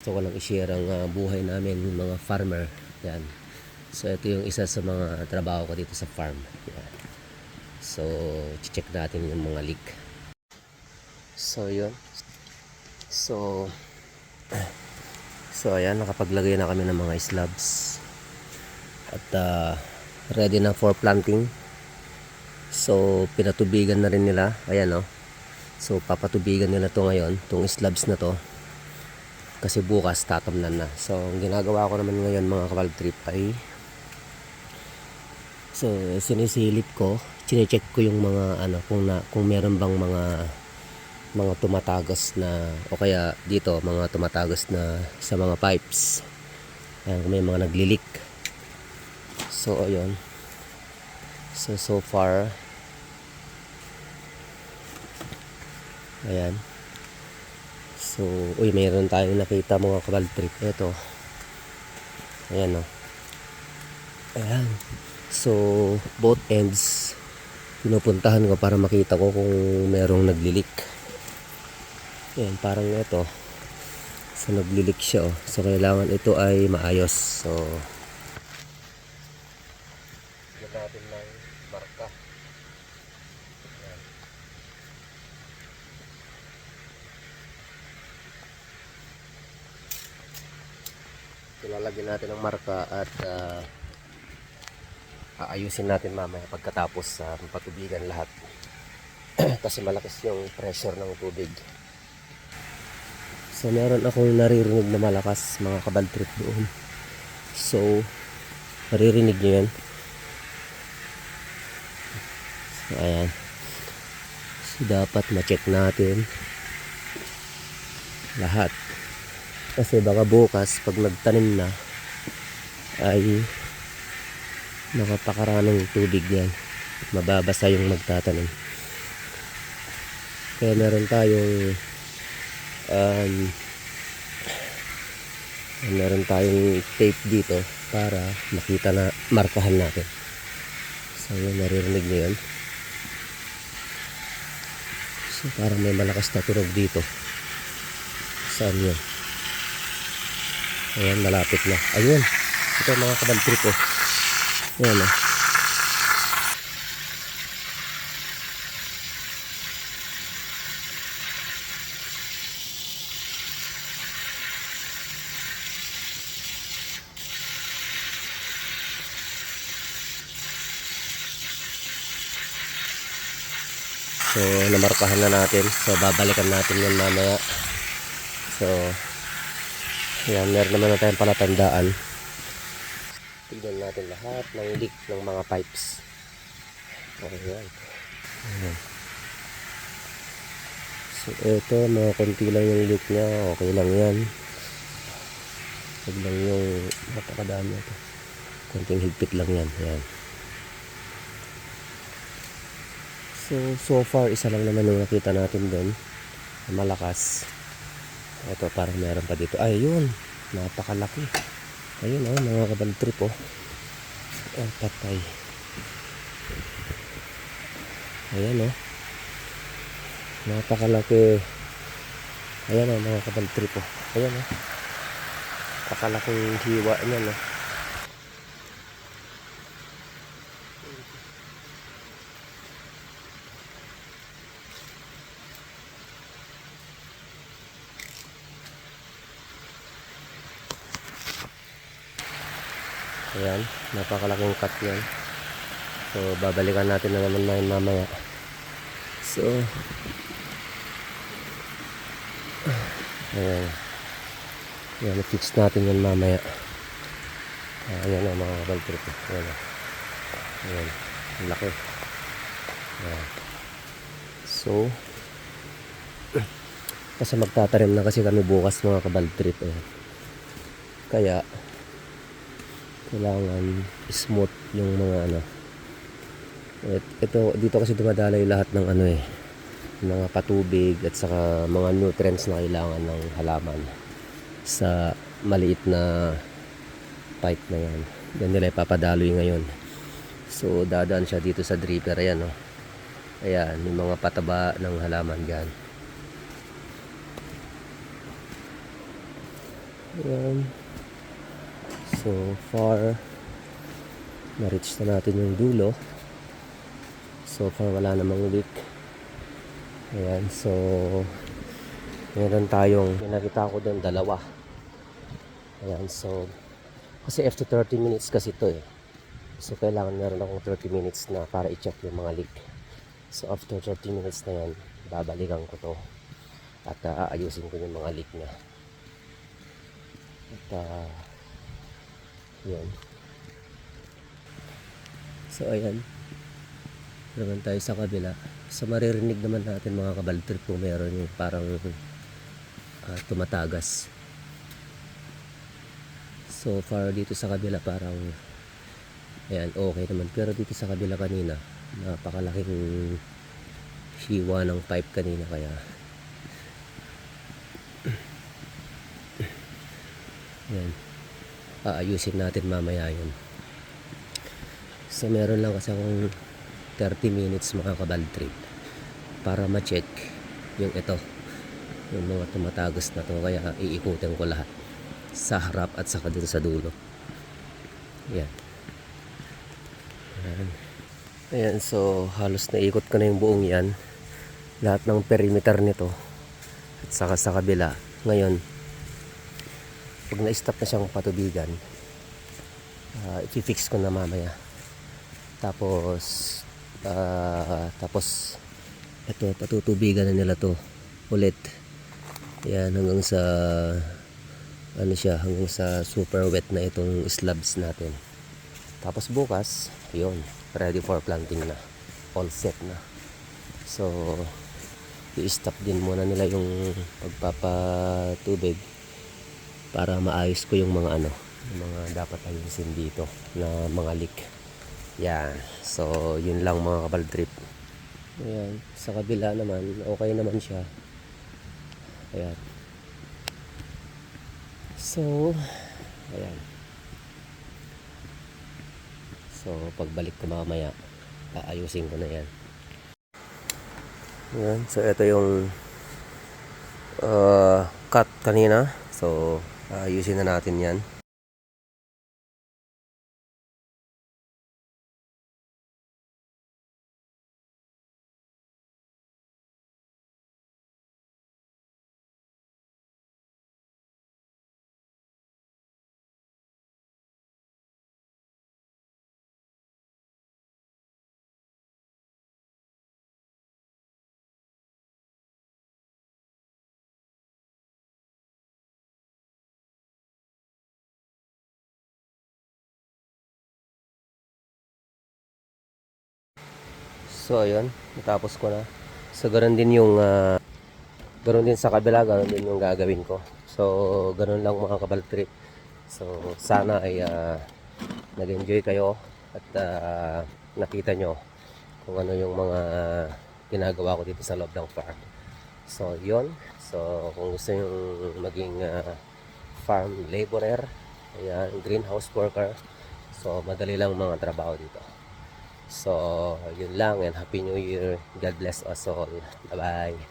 Gusto ko lang i-share ang ah, buhay namin, mga farmer. Yan. So, ito yung isa sa mga trabaho ko dito sa farm. Yan. So, check natin yung mga leak. So, yun. So, so ayan, nakapaglagay na kami ng mga slabs. At ah, ready na for planting. So, pinatubigan na rin nila. Ayan, oh. So, papatubigan nila to ngayon, tong slabs na to kasi bukas tatamnan na. So, ang ginagawa ko naman ngayon mga kabal trip ay so sinisilip ko, chinecheck ko yung mga ano kung na kung meron bang mga mga tumatagos na o kaya dito mga tumatagos na sa mga pipes. Ayan, may mga naglilik. So, ayun. So, so far Ayan. So, uy, mayroon tayong nakita mga kabal trip. Ito. Ayan o. Ayan. So, both ends, pinupuntahan ko para makita ko kung merong naglilik. Ayan, parang ito. So, naglilik siya oh. So, kailangan ito ay maayos. So, natin ng marka. Ilalagyan natin ng marka at ah, aayusin natin mamaya pagkatapos sa patubigan lahat. Kasi malakas yung pressure ng tubig. So meron akong naririnig na malakas mga kabaltrip doon. So naririnig nyo yan. So ayan. So dapat ma-check natin lahat. Kasi baka bukas pag nagtanim na ay nakapakaraming tubig yan. Mababasa yung magtatanim. Kaya meron tayong um, meron tayong tape dito para makita na markahan natin. So yun, naririnig niyo yun. So parang may malakas na tunog dito. Saan yun? Ayan, malapit na. Ayun. Ito mga kabaltrip oh. Ayan oh. So, namarkahan na natin. So, babalikan natin yan mamaya. So, yan, meron naman na tayong palatandaan. Tignan natin lahat ng leak ng mga pipes. Ayan. Ayan. So, ito, mga konti lang yung leak niya. Okay lang yan. Huwag lang yung napakadami ito. Konting higpit lang yan. Ayan. So, so far, isa lang naman yung nakita natin doon. na Malakas. Ito, parang meron pa dito. Ay, yun. Napakalaki. Ayun, oh, mga kabaltrip, oh. Ang patay. Ayan, oh. Napakalaki. Ayan, oh, mga kabaltrip, oh. Ayan, oh. Napakalaking hiwa niyan, oh. Ayan, napakalaking cut yan. So, babalikan natin na naman ngayon mamaya. So, ayan. Ayan, fix natin yan mamaya. Ah, ayan na mga kabaltrip. Ayan na. Ayan, ang laki. Ayan. So, kasi magtatanim na kasi kami bukas mga kabaltrip. Ayan. Kaya, kailangan smooth yung mga ano. Et, ito dito kasi dumadalay lahat ng ano eh mga patubig at saka mga nutrients na kailangan ng halaman sa maliit na pipe na yan. Yan nila ipapadaloy ngayon. So dadaan siya dito sa dripper. Ayan oh. ayan yung mga pataba ng halaman dyan. Ayan. So far, na-reach na natin yung dulo. So far, wala namang leak. Ayan, so meron tayong, nakita ko doon, dalawa. Ayan, so kasi after 30 minutes kasi ito eh. So kailangan meron akong 30 minutes na para i-check yung mga leak. So after 30 minutes na yan, babalikan ko to at ah, aayusin ko yung mga leak niya. At ah, yun. So ayan. Naman tayo sa kabila. Sa maririnig naman natin mga kabaltrip kung meron yung parang ah, tumatagas. So far dito sa kabila parang ayan okay naman. Pero dito sa kabila kanina napakalaking hiwa ng pipe kanina kaya Yan. Aayusin natin mamaya yun. So meron lang kasi akong 30 minutes mga kabal trip para ma-check yung ito yung mga tumatagos na to. Kaya iikutin ko lahat sa harap at saka dun sa dulo. Yan. Yan. Ayan so halos naikot ko na yung buong yan. Lahat ng perimeter nito at saka sa kabila. Ngayon pag na-stop na siyang patubigan uh, i-fix ko na mamaya. Tapos ah, tapos ito patutubigan na nila to ulit. Yan hanggang sa ano siya hanggang sa super wet na itong slabs natin. Tapos bukas yun ready for planting na. All set na. So i-stop din muna nila yung pagpapatubig para maayos ko yung mga ano yung mga dapat ayusin dito na mga leak. Yan. So yun lang mga kabal trip. Ayan. Sa kabila naman okay naman siya. Ayan. So ayan. So pagbalik ko mamaya aayusin ko na yan. Ayan. So ito yung uh, cut kanina. So ayusin na natin yan So ayun, natapos ko na. So ganoon din yung ah, ganoon din sa kabila, ganoon din yung gagawin ko. So ganoon lang mga kabaltrip. So sana ay ah, nag-enjoy kayo at ah, nakita nyo kung ano yung mga ginagawa ko dito sa loob ng farm. So yun. So kung gusto nyo maging ah, farm laborer, ayan, greenhouse worker, so madali lang mga trabaho dito. So, yun lang and Happy New Year. God bless us all. Bye-bye.